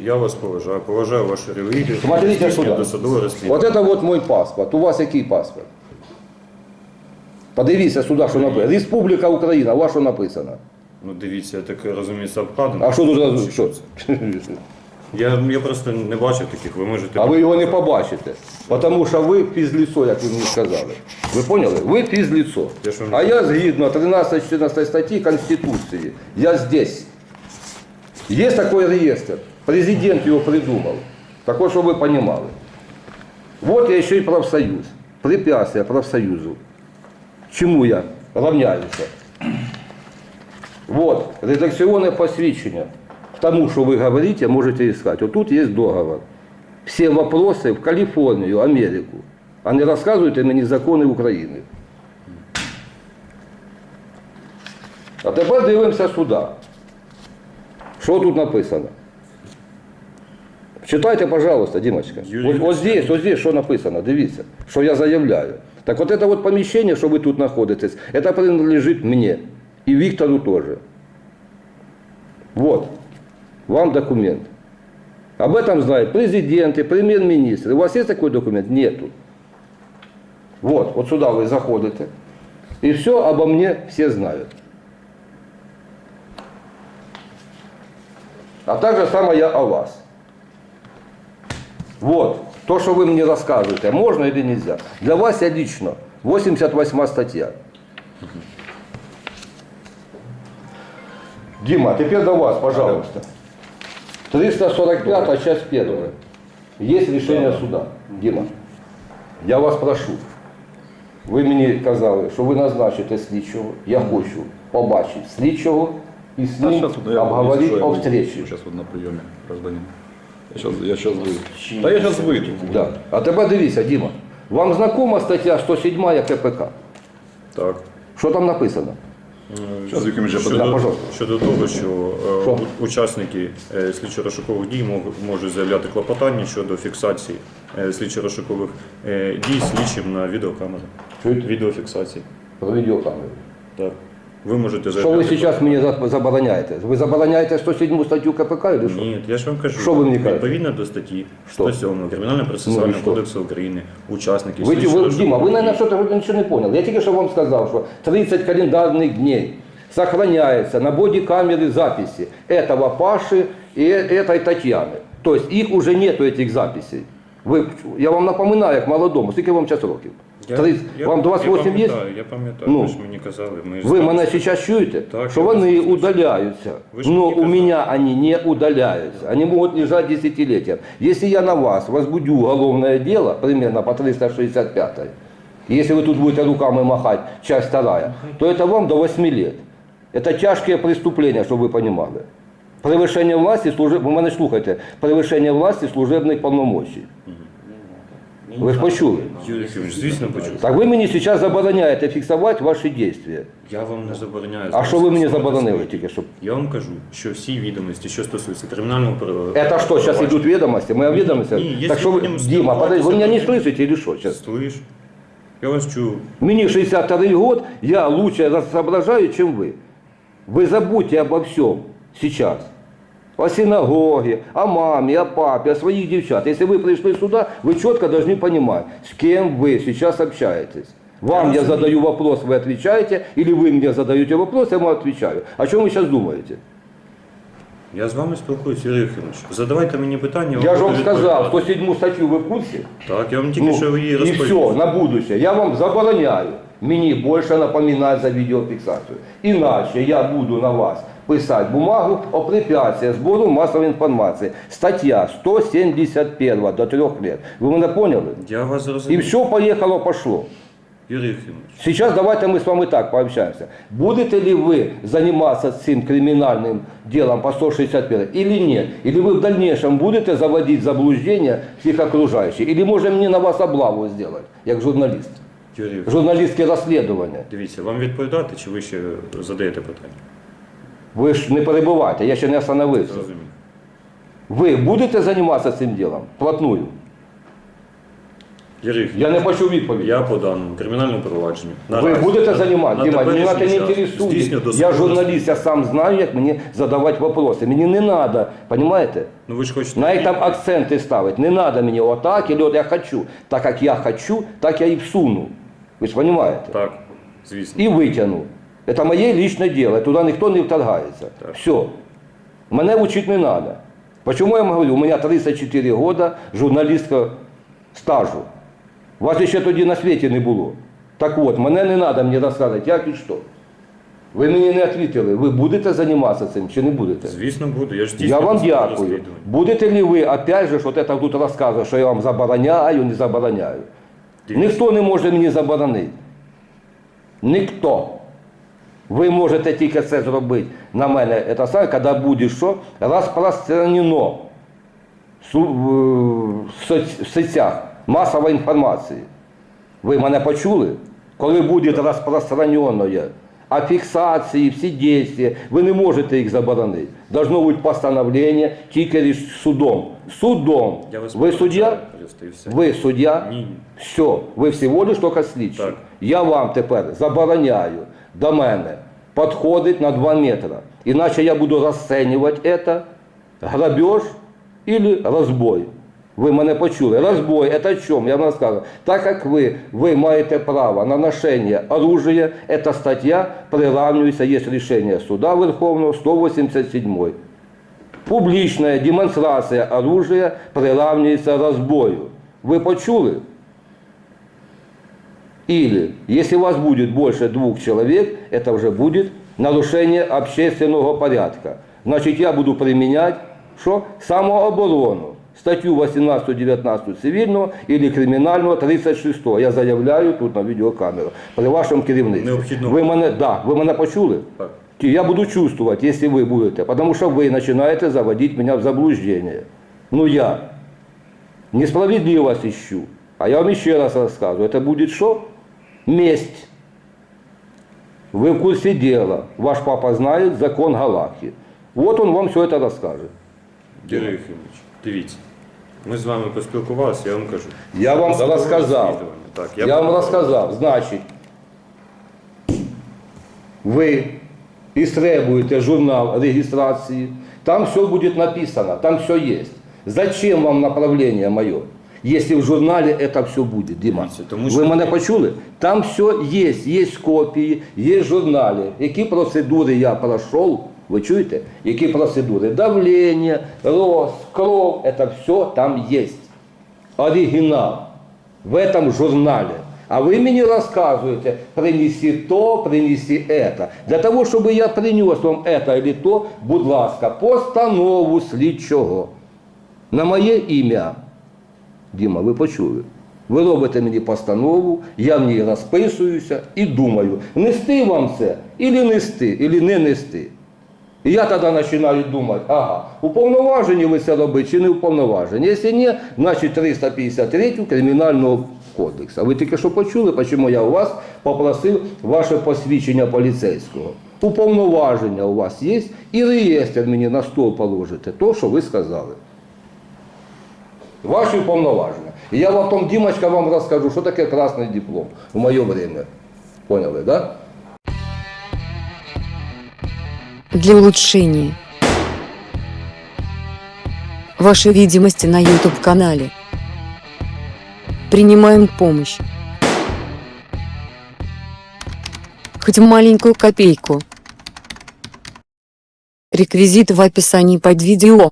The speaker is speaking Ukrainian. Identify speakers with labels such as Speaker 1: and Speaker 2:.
Speaker 1: я вас поважаю, поважаю вашу релігію.
Speaker 2: Смотрите сюда.
Speaker 1: досудове
Speaker 2: Вот
Speaker 1: розслідування.
Speaker 2: это вот мой паспорт. У вас який паспорт? Подивіться сюди, що написано. Республіка Україна, у вас що написано?
Speaker 1: Ну дивіться, я так розумію, це обкладено.
Speaker 2: А що тут? Що?
Speaker 1: Я, я просто не бачив таких, ви можете...
Speaker 2: А ви його не побачите. Тому що ви пізліцо, як ви мені сказали. Ви поняли? Ви пізліцо.
Speaker 1: Я ж
Speaker 2: А я згідно 13-14 статті Конституції, я здесь. Є такой реєстр. Президент його придумав. Такой, щоб ви розуміли. Вот я ще й профсоюз. Препятствие профсоюзу. Чему я равняюся? Вот, редакционное посвящение. К тому, что вы говорите, можете искать. Вот тут есть договор. Все вопросы в Калифорнию, Америку. А не рассказывайте мне законы України. А тепер дивимося сюди. Що тут написано? Читайте, пожалуйста, Димочка. Вот, вот здесь, вот здесь, що написано, дивіться, що я заявляю. Так вот это вот помещение, що ви тут знаходитесь, это принадлежит мне. И Виктору тоже. Вот. Вам документ. Об этом знают президенты, премьер-министры. У вас есть такой документ? Нету. Вот, вот сюда вы заходите. И все обо мне все знают. А так же самое я о вас. Вот, то, что вы мне рассказываете, можно или нельзя. Для вас я лично, 88 статья. Дима, теперь до вас, пожалуйста. 345, часть первая. Есть решение суда. Дима, я вас прошу. Ви мені казали, що ви назначите слідчого. Я хочу побачити слідчого і з ним обговорити о встречі.
Speaker 3: Сейчас вот на приеме гражданин. Я сейчас, я сейчас выйду. Да я сейчас выйду.
Speaker 2: Да. А тепер дивіться, Діма, вам знакома стаття 107 КПК?
Speaker 1: Так.
Speaker 2: Що там написано?
Speaker 3: Сейчас, Віктор Миколаївич, я
Speaker 1: Щодо,
Speaker 2: пожалуйста.
Speaker 1: щодо того, що, е,
Speaker 2: Що?
Speaker 1: у- учасники е, слідчо-розшукових дій мог- можуть заявляти клопотання щодо фіксації е, слідчо-розшукових е, дій слідчим на відеокамери.
Speaker 2: Чуєте?
Speaker 1: Відеофіксації.
Speaker 2: Про відеокамеру.
Speaker 1: Так. Ви можете
Speaker 2: Що
Speaker 1: заявляти.
Speaker 2: ви зараз мені за- забороняєте? Ви забороняєте 107 статтю КПК чи що?
Speaker 1: Ні, я ж вам кажу.
Speaker 2: Що ви мені кажете?
Speaker 1: Відповідно до статті
Speaker 2: Що?
Speaker 1: 107 Кримінального
Speaker 2: Ну,
Speaker 1: процесуального
Speaker 2: і що?
Speaker 1: кодексу України, учасники
Speaker 2: Ви, ви,
Speaker 1: слідчо-розшукових
Speaker 2: Дима, ви,
Speaker 1: дій.
Speaker 2: наверное, что-то ви нічого не поняли. Я тільки що вам сказав, що 30 календарних днів сохраняется на бодикамере записи этого Паши и этой Татьяны. То есть их уже нету, этих записей. Ви, я вам напоминаю, як молодому, скільки вам час років?
Speaker 1: Я-
Speaker 2: 30,
Speaker 1: я-
Speaker 2: вам 28
Speaker 1: я
Speaker 2: є?
Speaker 1: пам'ятаю, Я пам'ятаю,
Speaker 2: Ну.
Speaker 1: ви ж мені казали. Ми
Speaker 2: Ви
Speaker 1: з-
Speaker 2: мене зараз чуєте?
Speaker 1: Так,
Speaker 2: що
Speaker 1: я
Speaker 2: вони
Speaker 1: вас слышу.
Speaker 2: удаляються.
Speaker 1: Ви ж
Speaker 2: Но
Speaker 1: мені
Speaker 2: у
Speaker 1: казали.
Speaker 2: меня они не удаляются. Они могут лежать десятилетия. Если я на вас возбудю уголовное дело, примерно по 365 если вы тут будете руками махать, часть вторая, то это вам до 8 лет. Это тяжкие преступления, чтобы вы понимали. Превышение власти, служеб... ви мене слухайте, превышение власти служебних повномочий. Ви ж почули?
Speaker 1: Юрій Ефимович, звісно, почув.
Speaker 2: Так ви мені зараз забороняєте фіксувати ваші дії.
Speaker 1: Я вам не забороняю.
Speaker 2: А що ви мені
Speaker 1: зараз
Speaker 2: заборонили
Speaker 1: фіксувати
Speaker 2: тільки що?
Speaker 1: Я вам кажу, що всі відомості, що стосуються кримінального права.
Speaker 2: Это что, сейчас идут ведомости? Моя ведомость?
Speaker 1: Не, если
Speaker 2: так что вы,
Speaker 1: будем
Speaker 2: Дима, подожди, вы меня не
Speaker 1: спілкуватися,
Speaker 2: слышите или что сейчас?
Speaker 1: Слышь, я вас чую.
Speaker 2: Мне 62 год, я лучше соображаю, чем вы. Вы забудьте обо всем сейчас. О синагоге, о маме, о папе, о своих девчат. Если вы пришли сюда, вы четко должны понимать, с кем вы сейчас общаетесь. Вам я,
Speaker 1: Я
Speaker 2: задаю вопрос, вы отвечаете, или вы мне задаете вопрос, я вам отвечаю. О чем вы сейчас думаете?
Speaker 1: Я з вами спілкуюсь, Юрій Ефимович. Задавайте мені питання.
Speaker 2: Я же вам
Speaker 1: буду
Speaker 2: сказал,
Speaker 1: відповідати.
Speaker 2: 107 статью вы в курсе?
Speaker 1: Так, я вам тільки
Speaker 2: Ну,
Speaker 1: що її
Speaker 2: и
Speaker 1: розповів.
Speaker 2: все, на будущее. Я вам забороняю мені більше напоминати за відеофіксацію. Іначе я буду на вас писати бумагу о препятствии збору масової інформації. Стаття 171 до 3 лет. Ви мене поняли?
Speaker 1: Я вас
Speaker 2: І
Speaker 1: зрозумів.
Speaker 2: все поїхало, пошло.
Speaker 1: Юрій Ефимович,
Speaker 2: Сейчас давайте мы с вами так пообщаемся. Будете ли вы заниматься этим криминальным делом по 161 или нет? Или вы в дальнейшем будете заводить в заблуждение всех окружающих? Или можем мне на вас облаву сделать, как журналист?
Speaker 1: Юрій Ефимович,
Speaker 2: Журналістське розслідування.
Speaker 1: дивіться, вам відповідати, чи ви ще задаєте питання?
Speaker 2: Ви ж не перебувайте, я ще не остановився.
Speaker 1: Зрозумів.
Speaker 2: Ви будете займатися цим ділом? Плотную?
Speaker 1: Юрій,
Speaker 2: Я не почув відповідь.
Speaker 1: я по даному кримінальному провадженню.
Speaker 2: Ви
Speaker 1: наразі
Speaker 2: будете
Speaker 1: на-
Speaker 2: займатися?
Speaker 1: на
Speaker 2: Діма, мене це
Speaker 1: теперішній
Speaker 2: не
Speaker 1: час
Speaker 2: інтересує.
Speaker 1: здійснює
Speaker 2: Я
Speaker 1: досудове
Speaker 2: журналіст, я сам знаю, як мені задавати вопроси. Мені не треба, розумієте?
Speaker 1: Ну ви ж хочете.
Speaker 2: На этом акценты ставить. Не надо мне вот так или вот я хочу. Так как я хочу, так я и всуну. Вы же понимаете?
Speaker 1: Так, звісно.
Speaker 2: И вытяну. Это моє личное дело. Туда никто не вторгается. Все. Мене учить не надо. Почему я вам говорю? У меня 34 года журналістського стажу. Вас ще тоді на світі не було. Так от, мене не треба мені розказувати, як і що. Ви мені не відповіли, ви будете займатися цим чи не будете?
Speaker 1: Звісно, буду. Я ж
Speaker 2: Я вам дякую. Будете ли ви, опять же, що это тут розказує, що я вам забороняю, не забороняю?
Speaker 1: Дивіться.
Speaker 2: Ніхто не може мені заборонити. Ніхто. Ви можете тільки це зробити на мене, це саме, коли буде що? Розпространено в сетях масової інформації. Ви мене почули? Коли буде розпространено, а фіксації, всі дії, ви не можете їх заборонити. Должно бути постановлення тільки судом. Судом.
Speaker 1: Я вас
Speaker 2: Ви суддя? Ви суддя?
Speaker 1: Ні.
Speaker 2: Все, ви всього лиш тільки слідчі. Я вам тепер забороняю до мене підходить на 2 метри. Іначе я буду розцінювати це грабеж или розбой. Ви мене почули. Розбой – це в чому? Я вам розказую. Так як ви, ви маєте право на ношення оружия, ця стаття приравнюється, є рішення суда Верховного 187. Публічна демонстрація оружия приравнюється розбою. Ви почули? Или, если у вас будет больше двух человек, это уже будет нарушение общественного порядка. Значит, я буду применять что? Самооборону. Статтю 18-19 цивільного или кримінального 36. Я заявляю тут на відеокамеру при вашому керівництві.
Speaker 1: Необхідно-
Speaker 2: Ви мене, да, ви мене почули?
Speaker 1: Так.
Speaker 2: Я буду чувствовать, если вы будете, потому что вы начинаете заводить меня в заблуждение. Ну я несправедливость ищу. А я вам еще раз рассказываю, это будет что? Месть. Вы в курсе дела. Ваш папа знает закон Галахи. Вот он вам все это расскажет.
Speaker 1: Юрій Єфимович, дивіться. Ми з вами поспілкувалися, я вам кажу.
Speaker 2: Я вам
Speaker 1: Досудове
Speaker 2: розказав.
Speaker 1: розслідування. Так,
Speaker 2: Я, вам
Speaker 1: покажу.
Speaker 2: розказав. Значить, ви істребуєте журнал реєстрації, там все буде написано, там все є. Зачем вам направление моє? Если в журнале это все будет, Дима.
Speaker 1: Дивіться, тому
Speaker 2: Ви
Speaker 1: що-
Speaker 2: мене почули? Там все є, є копії, є журнали. Які процедури я пройшов, ви чуєте? Які процедури? Давлення, рост, кров, это все там є. Оригінал в этом журнале. А вы мне рассказываете, принеси то, принеси это. Для того, чтобы я принес вам это или то, будь ласка, постанову слідчого. На моє ім'я. Діма, ви почули? Ви робите мені постанову, я в ній розписуюся і думаю, нести вам це, или нести, или не нести. І я тоді починаю думати, ага, уповноважені ви це робите чи не уповноважені. Якщо ні, значить 353 Кримінального кодексу. Ви тільки що почули, чому я у вас попросив ваше посвідчення поліцейського. Уповноваження у вас є, і реєстр мені на стол положите, то, що ви сказали. Ваші уповноваження. І я потім, Дімочка, вам розкажу, що таке красний диплом в моє время. Поняли, да?
Speaker 4: для улучшения вашей видимости на YouTube-канале. Принимаем помощь. Хоть маленькую копейку. Реквизиты в описании под видео.